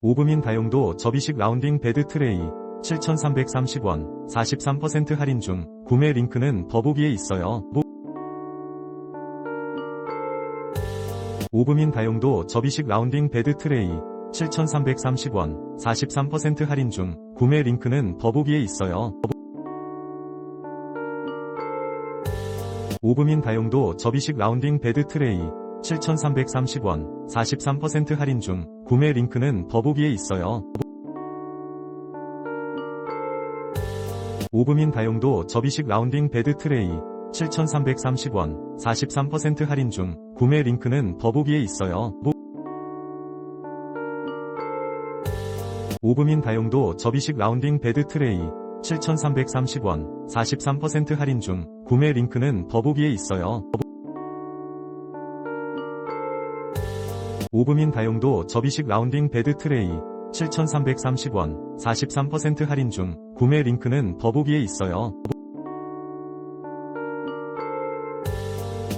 오브민 다용도 접이식 라운딩 베드 트레이 7,330원 43% 할인 중 구매 링크는 더보기에 있어요. 모- 오브민 다용도 접이식 라운딩 베드 트레이 7,330원 43% 할인 중 구매 링크는 더보기에 있어요. 오브민 다용도 접이식 라운딩 베드 트레이 7,330원 43% 할인 중 구매 링크는 더보기에 있어요. 오브민 다용도 접이식 라운딩 베드 트레이 7,330원 43% 할인 중 구매 링크는 더보기에 있어요. 모- 오브민 다용도 접이식 라운딩 베드 트레이 7,330원 43% 할인 중 구매 링크는 더보기에 있어요. 오브민 다용도 접이식 라운딩 베드 트레이 7,330원 43% 할인 중 구매 링크는 더보기에 있어요.